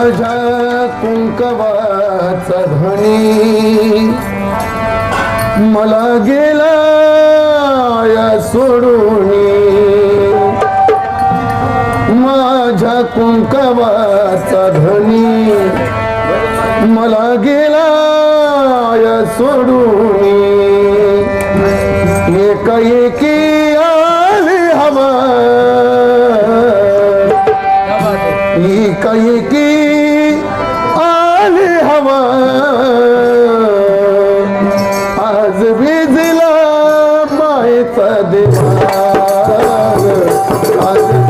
माझ्या कुंकवाचा धणी मला गेला या सोडून. माझ्या कुंकवाचा धणी मला गेला सोडून. एक एकी आली हवा. एका एक पदवार आज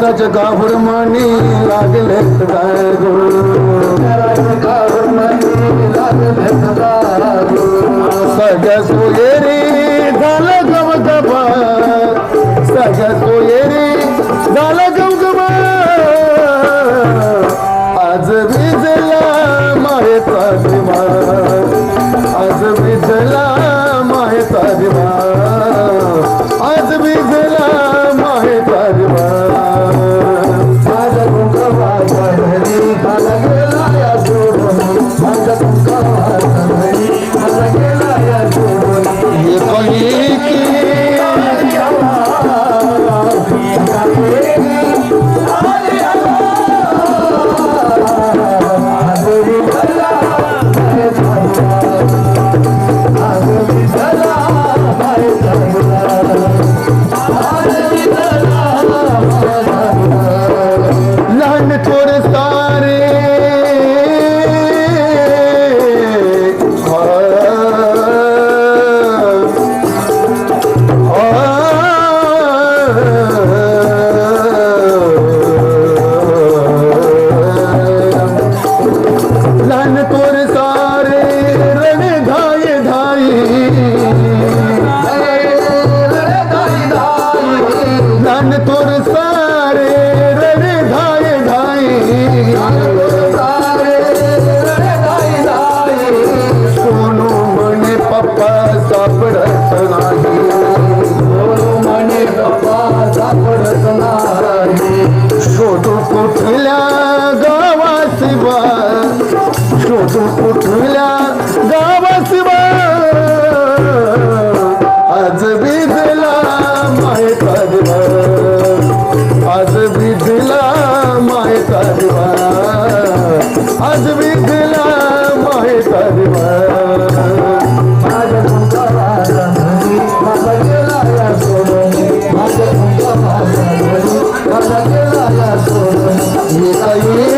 राज जराच घाबरमणी लागले गाय सगळ्या सोयरी झालं गमगबा कुठल्या गावाशिवा शोधू कुठल्या गावाशिवा आज विधला माय काढवा आज विधला माय काढवा आज विधला माय काढवा Olha que lá, নিতাই